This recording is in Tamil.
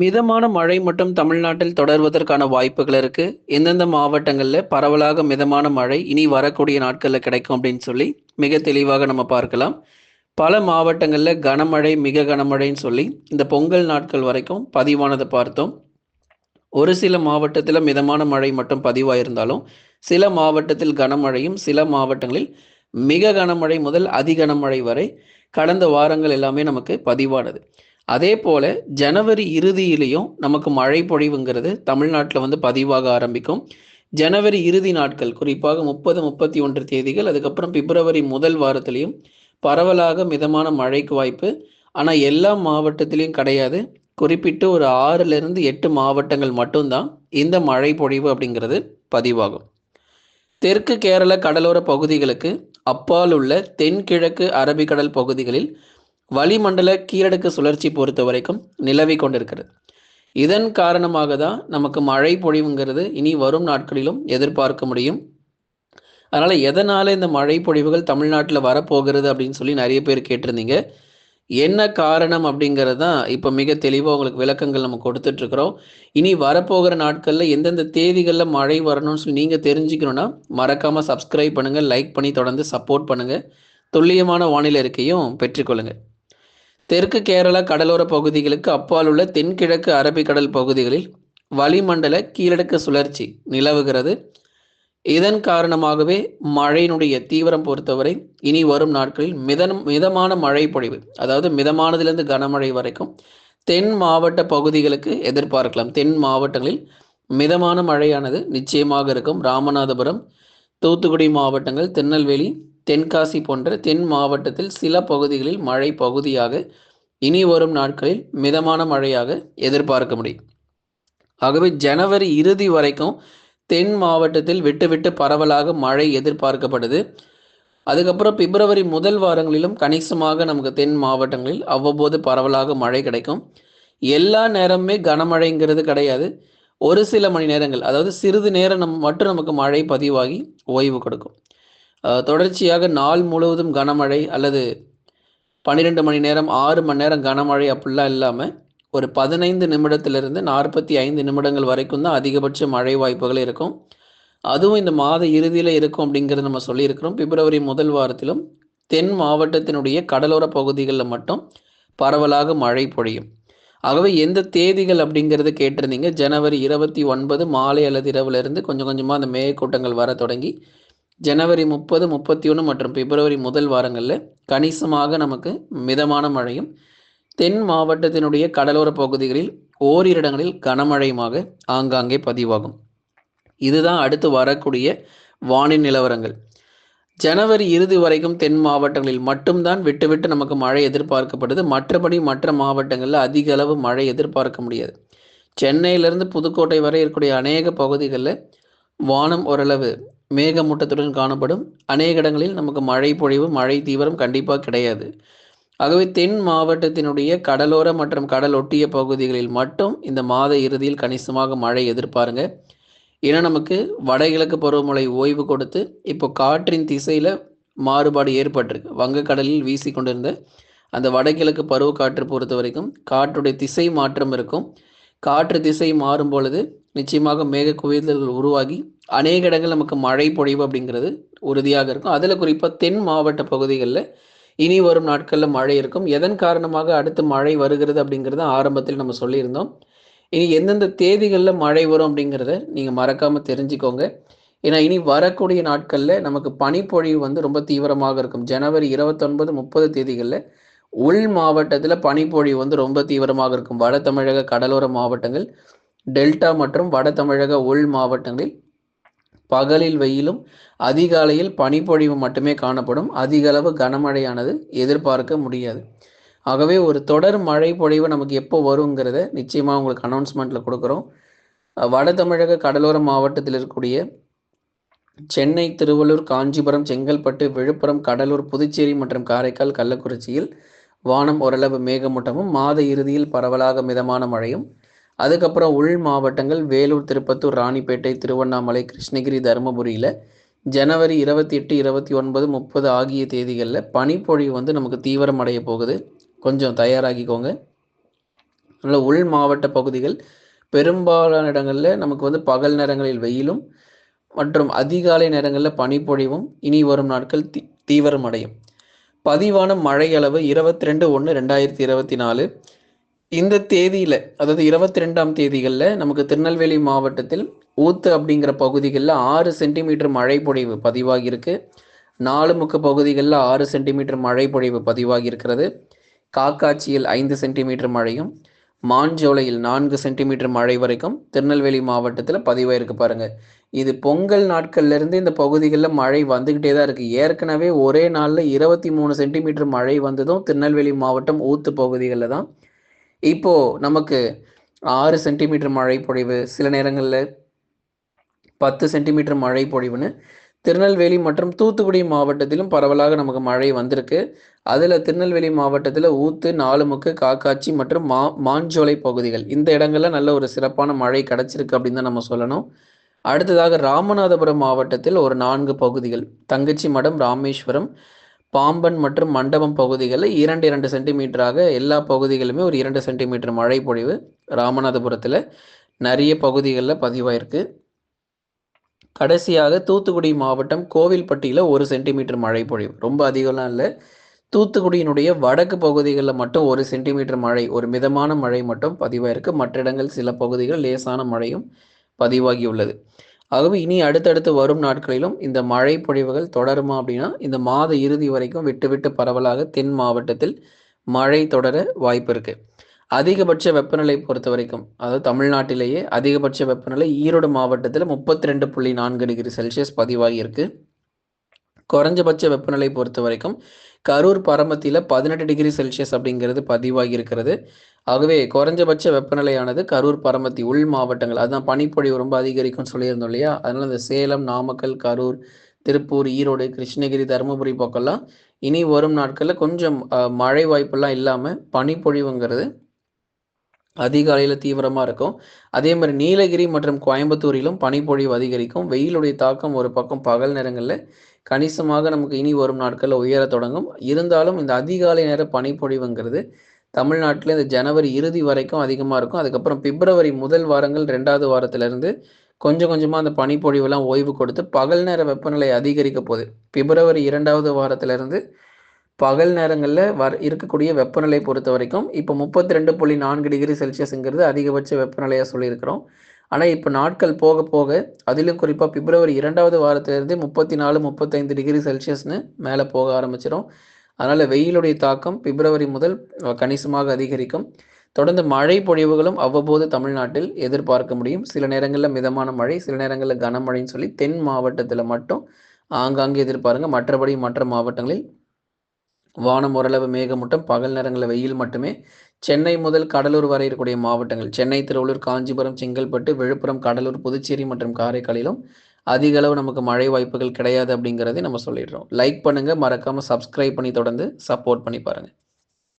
மிதமான மழை மட்டும் தமிழ்நாட்டில் தொடர்வதற்கான வாய்ப்புகள் இருக்கு. எந்தெந்த மாவட்டங்கள்ல பரவலாக மிதமான மழை இனி வரக்கூடிய நாட்கள்ல கிடைக்கும் அப்படின்னு சொல்லி மிக தெளிவாக நம்ம பார்க்கலாம். பல மாவட்டங்கள்ல கனமழை, மிக கனமழைன்னு சொல்லி இந்த பொங்கல் நாட்கள் வரைக்கும் பதிவானதை பார்த்தோம். ஒரு சில மாவட்டத்தில் மிதமான மழை மட்டும் பதிவாயிருந்தாலும், சில மாவட்டத்தில் கனமழையும், சில மாவட்டங்களில் மிக கனமழை முதல் அதிகனமழை வரை கடந்த வாரங்கள் எல்லாமே நமக்கு பதிவானது. அதே போல் ஜனவரி இறுதியிலையும் நமக்கு மழை பொழிவுங்கிறது தமிழ்நாட்டில் வந்து பதிவாக ஆரம்பிக்கும். ஜனவரி இறுதி நாட்கள் குறிப்பாக 30, 31 தேதிகள் அதுக்கப்புறம் பிப்ரவரி முதல் வாரத்திலையும் பரவலாக மிதமான மழைக்கு வாய்ப்பு. ஆனால் எல்லா மாவட்டத்திலையும் கிடையாது. குறிப்பிட்டு ஒரு 6லிருந்து 8 மாவட்டங்கள் மட்டும்தான் இந்த மழை பொழிவு அப்படிங்கிறது பதிவாகும். தெற்கு கேரள கடலோர பகுதிகளுக்கு அப்பால் உள்ள தென்கிழக்கு அரபிக்கடல் பகுதிகளில் வளிமண்டல கீழடுக்கு சுழற்சி பொறுத்த வரைக்கும் நிலவி கொண்டிருக்கிறது. இதன் காரணமாக தான் நமக்கு மழை பொழிவுங்கிறது இனி வரும் நாட்களிலும் எதிர்பார்க்க முடியும். அதனால் எதனால் இந்த மழை பொழிவுகள் தமிழ்நாட்டில் வரப்போகிறது அப்படின்னு சொல்லி நிறைய பேர் கேட்டிருந்தீங்க. என்ன காரணம் அப்படிங்கிறது தான் இப்போ மிக தெளிவாக உங்களுக்கு விளக்கங்கள் நம்ம கொடுத்துட்ருக்குறோம் இனி வரப்போகிற நாட்களில் எந்தெந்த தேதிகளில் மழை வரணும்னு சொல்லி நீங்கள் தெரிஞ்சுக்கணுன்னா மறக்காமல் சப்ஸ்கிரைப் பண்ணுங்கள் லைக் பண்ணி தொடர்ந்து சப்போர்ட் பண்ணுங்கள் துல்லியமான வானிலை அறிக்கையும் பெற்றுக்கொள்ளுங்கள் தெற்கு கேரளா கடலோர பகுதிகளுக்கு அப்பால் உள்ள தென்கிழக்கு அரபிக்கடல் பகுதிகளில் வளிமண்டல கீழடுக்கு சுழற்சி நிலவுகிறது. இதன் காரணமாகவே மழையினுடைய தீவிரம் பொறுத்தவரை இனி வரும் நாட்களில் மிதன் மிதமான மழை பொழிவு அதாவது மிதமானதிலிருந்து கனமழை வரைக்கும் தென் மாவட்ட பகுதிகளுக்கு எதிர்பார்க்கலாம். தென் மாவட்டங்களில் மிதமான மழையானது நிச்சயமாக இருக்கும். ராமநாதபுரம், தூத்துக்குடி மாவட்டங்கள், திருநெல்வேலி, தென்காசி போன்ற தென் மாவட்டத்தில் சில பகுதிகளில் மழை பகுதியாக இனி வரும் நாட்களில் மிதமான மழையாக எதிர்பார்க்க முடியும். ஆகவே ஜனவரி இறுதி வரைக்கும் தென் மாவட்டத்தில் விட்டு விட்டு பரவலாக மழை எதிர்பார்க்கப்படுது. அதுக்கப்புறம் பிப்ரவரி முதல் வாரங்களிலும் கணிசமாக நமக்கு தென் மாவட்டங்களில் அவ்வப்போது பரவலாக மழை கிடைக்கும். எல்லா நேரமுமே கனமழைங்கிறது கிடையாது. ஒரு சில மணி நேரங்கள் அதாவது சிறிது நேரம் நம் மட்டும் நமக்கு மழை பதிவாகி ஓய்வு கொடுக்கும். தொடர்ச்சியாக நாள் முழுவதும் கனமழை அல்லது 12 மணி நேரம், ஆறு மணி நேரம் கனமழை அப்படிலாம் இல்லாமல் ஒரு 15 நிமிடத்திலிருந்து 45 நிமிடங்கள் வரைக்கும் தான் அதிகபட்ச மழை வாய்ப்புகள் இருக்கும். அதுவும் இந்த மாத இறுதியில் இருக்கும் அப்படிங்கிறத நம்ம சொல்லியிருக்கிறோம். பிப்ரவரி முதல் வாரத்திலும் தென் மாவட்டத்தினுடைய கடலோர பகுதிகளில் மட்டும் பரவலாக மழை பொழியும். ஆகவே எந்த தேதிகள் அப்படிங்கிறது கேட்டிருந்தீங்க. ஜனவரி 29 மாலை அல்லது இரவுலேருந்து கொஞ்சம் கொஞ்சமாக அந்த மேகக்கூட்டங்கள் வர தொடங்கி, ஜனவரி 30, 31 மற்றும் பிப்ரவரி முதல் வாரங்களில் கணிசமாக நமக்கு மிதமான மழையும், தென் மாவட்டத்தினுடைய கடலோர பகுதிகளில் ஓரிரு இடங்களில் கனமழையுமாக ஆங்காங்கே பதிவாகும். இதுதான் அடுத்து வரக்கூடிய வானின் நிலவரங்கள். ஜனவரி இறுதி வரைக்கும் தென் மாவட்டங்களில் மட்டும்தான் விட்டுவிட்டு விட்டு விட்டு நமக்கு மழை எதிர்பார்க்கப்படுது. மற்றபடி மற்ற மாவட்டங்களில் அதிக அளவு மழை எதிர்பார்க்க முடியாது. சென்னையிலிருந்து புதுக்கோட்டை வரை இருக்கக்கூடிய அநேக பகுதிகளில் வானம் ஓரளவு மேகமூட்டத்துடன் காணப்படும். அநேக இடங்களில் நமக்கு மழை பொழிவு, மழை தீவிரம் கண்டிப்பாக கிடையாது. ஆகவே தென் மாவட்டத்தினுடைய கடலோர மற்றும் கடல் ஒட்டிய பகுதிகளில் மட்டும் இந்த மாத இறுதியில் கணிசமாக மழை எதிர்பாருங்க. ஏன்னா நமக்கு வடகிழக்கு பருவமழை ஓய்வு கொடுத்து, இப்போ காற்றின் திசையில மாறுபாடு ஏற்பட்டிருக்கு. வங்கக்கடலில் வீசி கொண்டிருந்த அந்த வடகிழக்கு பருவக்காற்று பொறுத்தவரைக்கும் காற்றுடைய திசை மாற்றம் இருக்கும். காற்று திசை மாறும் பொழுது நிச்சயமாக மேக குவிதல்கள் உருவாகி, அநேக இடங்கள் நமக்கு மழை பொழிவு அப்படிங்கிறது உறுதியாக இருக்கும். அதில் குறிப்பாக தென் மாவட்ட பகுதிகளில் இனி வரும் நாட்களில் மழை இருக்கும். எதன் காரணமாக அடுத்து மழை வருகிறது அப்படிங்கிறத ஆரம்பத்தில் நம்ம சொல்லியிருந்தோம். இனி எந்தெந்த தேதிகளில் மழை வரும் அப்படிங்கிறத நீங்கள் மறக்காமல் தெரிஞ்சுக்கோங்க. ஏன்னா இனி வரக்கூடிய நாட்களில் நமக்கு பனிப்பொழிவு வந்து ரொம்ப தீவிரமாக இருக்கும். ஜனவரி இருபத்தொன்பது முப்பது தேதிகளில் உள் மாவட்டத்தில் பனிப்பொழிவு வந்து ரொம்ப தீவிரமாக இருக்கும். வட தமிழக கடலோர மாவட்டங்கள், டெல்டா மற்றும் வட தமிழக உள் மாவட்டங்களில் பகலில் வெயிலும், அதிகாலையில் பனிப்பொழிவு மட்டுமே காணப்படும். அதிகளவு கனமழையானது எதிர்பார்க்க முடியாது. ஆகவே ஒரு தொடர் மழை பொழிவு நமக்கு எப்போ வருங்கிறத நிச்சயமாக உங்களுக்கு அனௌன்ஸ்மெண்ட்டில் கொடுக்குறோம் வட தமிழக கடலோர மாவட்டத்தில் இருக்கக்கூடிய சென்னை, திருவள்ளூர், காஞ்சிபுரம், செங்கல்பட்டு, விழுப்புரம், கடலூர், புதுச்சேரி மற்றும் காரைக்கால், கள்ளக்குறிச்சியில் வானம் ஓரளவு மேகமூட்டமும், மாத இறுதியில் பரவலாக மிதமான மழையும், அதுக்கப்புறம் உள் மாவட்டங்கள் வேலூர், திருப்பத்தூர், ராணிப்பேட்டை, திருவண்ணாமலை, கிருஷ்ணகிரி, தருமபுரியில் ஜனவரி 28, 29, 30 ஆகிய தேதிகளில் பனிப்பொழிவு வந்து நமக்கு தீவிரம் அடைய போகுது. கொஞ்சம் தயாராகிக்கோங்க. அதனால் உள் மாவட்ட பகுதிகள் பெரும்பாலான இடங்களில் நமக்கு வந்து பகல் நேரங்களில் வெயிலும் மற்றும் அதிகாலை நேரங்களில் பனிப்பொழிவும் இனி வரும் நாட்கள் தீ தீவிரமடையும் பதிவான மழை அளவு இருபத்தி ரெண்டு ஒன்று ரெண்டாயிரத்தி இருபத்தி நாலு இந்த தேதியில் அதாவது இருபத்தி ரெண்டாம் தேதிகளில் நமக்கு திருநெல்வேலி மாவட்டத்தில் ஊத்து அப்படிங்கிற பகுதிகளில் ஆறு சென்டிமீட்டர் மழை பொழிவு பதிவாகியிருக்கு. நாலு முக்க பகுதிகளில் ஆறு சென்டிமீட்டர் மழை பொழிவு பதிவாகி இருக்கிறது காக்காட்சியில் ஐந்து சென்டிமீட்டர் மழையும் மான்ஜோலையில் நான்கு சென்டிமீட்டர் மழை வரைக்கும் திருநெல்வேலி மாவட்டத்தில் பதிவாயிருக்கு பாருங்க. இது பொங்கல் நாட்கள்லேருந்து இந்த பகுதிகளில் மழை வந்துக்கிட்டே தான் இருக்குது ஏற்கனவே ஒரே நாளில் இருபத்தி மூணு சென்டிமீட்டர் மழை வந்ததும் திருநெல்வேலி மாவட்டம் ஊத்து பகுதிகளில் தான். இப்போது நமக்கு ஆறு சென்டிமீட்டர் மழை பொழிவு சில நேரங்களில் பத்து சென்டிமீட்டர் மழை பொழிவுன்னு திருநெல்வேலி மற்றும் தூத்துக்குடி மாவட்டத்திலும் பரவலாக நமக்கு மழை வந்திருக்கு. அதில் திருநெல்வேலி மாவட்டத்தில் ஊத்து நாலுமுக்கு காக்காட்சி மற்றும் மா மாஞ்சோலை பகுதிகள். இந்த இடங்கள்ல நல்ல ஒரு சிறப்பான மழை கிடைச்சிருக்கு அப்படின்னு தான் நம்ம சொல்லணும். அடுத்ததாக ராமநாதபுரம் மாவட்டத்தில் ஒரு நான்கு பகுதிகள். தங்கச்சி மடம் ராமேஸ்வரம் பாம்பன் மற்றும் மண்டபம் பகுதிகளில் இரண்டு இரண்டு சென்டிமீட்டராக எல்லா பகுதிகளுமே ஒரு இரண்டு சென்டிமீட்டர் மழை பொழிவு ராமநாதபுரத்தில் நிறைய பகுதிகளில் பதிவாயிருக்கு. கடைசியாக தூத்துக்குடி மாவட்டம் கோவில்பட்டியில் ஒரு சென்டிமீட்டர் மழை பொழிவு. ரொம்ப அதிகம்லாம் இல்லை. தூத்துக்குடியினுடைய வடக்கு பகுதிகளில் மட்டும் ஒரு சென்டிமீட்டர் மழை ஒரு மிதமான மழை மட்டும் பதிவாயிருக்கு. மற்ற இடங்கள் சில பகுதிகள் லேசான மழையும் பதிவாகியுள்ளது. ஆகவே இனி அடுத்தடுத்து வரும் நாட்களிலும் இந்த மழை பொழிவுகள் தொடருமா அப்படின்னா இந்த மாத இறுதி வரைக்கும் விட்டு விட்டு பரவலாக தென் மாவட்டத்தில் மழை தொடர வாய்ப்பு இருக்கு. அதிகபட்ச வெப்பநிலை பொறுத்த வரைக்கும் அதாவது தமிழ்நாட்டிலேயே அதிகபட்ச வெப்பநிலை ஈரோடு மாவட்டத்தில் முப்பத்தி ரெண்டு புள்ளி நான்கு டிகிரி செல்சியஸ் பதிவாகியிருக்கு. குறைஞ்சபட்ச வெப்பநிலை பொறுத்த வரைக்கும் கரூர் பரமத்தியில் பதினெட்டு டிகிரி செல்சியஸ் அப்படிங்கிறது பதிவாகி இருக்கிறது ஆகவே குறைஞ்சபட்ச வெப்பநிலையானது கரூர் பரமத்தி உள் மாவட்டங்கள். அதுதான் பனிப்பொழிவு ரொம்ப அதிகரிக்கும்னு சொல்லியிருந்தோம் இல்லையா? அதனால் இந்த சேலம் நாமக்கல் கரூர் திருப்பூர் ஈரோடு கிருஷ்ணகிரி தருமபுரி பக்கம்லாம் இனி வரும் நாட்களில் கொஞ்சம் மழை வாய்ப்பெல்லாம் இல்லாமல் பனிப்பொழிவுங்கிறது அதிகாலையில் தீவிரமாக இருக்கும். அதே மாதிரி நீலகிரி மற்றும் கோயம்புத்தூரிலும் பனிப்பொழிவு அதிகரிக்கும். வெயிலுடைய தாக்கம் ஒரு பக்கம் பகல் நேரங்களில் கணிசமாக நமக்கு இனி வரும் நாட்களில் உயர தொடங்கும். இருந்தாலும் இந்த அதிகாலை நேர பனிப்பொழிவுங்கிறது தமிழ்நாட்டில் இந்த ஜனவரி இறுதி வரைக்கும் அதிகமாக இருக்கும். அதுக்கப்புறம் பிப்ரவரி முதல் வாரங்கள் ரெண்டாவது வாரத்திலிருந்து கொஞ்சம் கொஞ்சமாக அந்த பனிப்பொழிவெல்லாம் ஓய்வு கொடுத்து பகல் நேர வெப்பநிலை அதிகரிக்க போகுது. பிப்ரவரி இரண்டாவது வாரத்திலிருந்து பகல் நேரங்களில் வர் இருக்கக்கூடிய வெப்பநிலை பொறுத்த வரைக்கும் இப்போ முப்பத்தி ரெண்டு புள்ளி நான்கு டிகிரி செல்சியஸுங்கிறது அதிகபட்ச வெப்பநிலையாக சொல்லியிருக்கிறோம். ஆனால் இப்போ நாட்கள் போக போக அதிலும் குறிப்பாக பிப்ரவரி இரண்டாவது வாரத்திலிருந்து முப்பத்தி நாலு முப்பத்தைந்து டிகிரி செல்சியஸ்னு மேலே போக ஆரம்பிச்சிடும் அதனால் வெயிலுடைய தாக்கம் பிப்ரவரி முதல் கணிசமாக அதிகரிக்கும். தொடர்ந்து மழை பொழிவுகளும் அவ்வப்போது தமிழ்நாட்டில் எதிர்பார்க்க முடியும். சில நேரங்களில் மிதமான மழை சில நேரங்களில் கனமழைன்னு சொல்லி தென் மாவட்டத்தில் மட்டும் ஆங்காங்கே எதிர்பாருங்க. மற்றபடி மற்ற மாவட்டங்களில் வானம் ஓரளவு மேகமூட்டம் பகல் நேரங்களில் வெயில் மட்டுமே. சென்னை முதல் கடலூர் வரை இருக்கக்கூடிய மாவட்டங்கள் சென்னை திருவள்ளூர் காஞ்சிபுரம் செங்கல்பட்டு விழுப்புரம் கடலூர் புதுச்சேரி மற்றும் காரைக்காலிலும் அதிக அளவு நமக்கு மழை வாய்ப்புகள் கிடையாது அப்படிங்கிறதை நம்ம சொல்லிடுறோம். லைக் பண்ணுங்கள் மறக்காமல் சப்ஸ்கிரைப் பண்ணி தொடர்ந்து சப்போர்ட் பண்ணி பாருங்கள்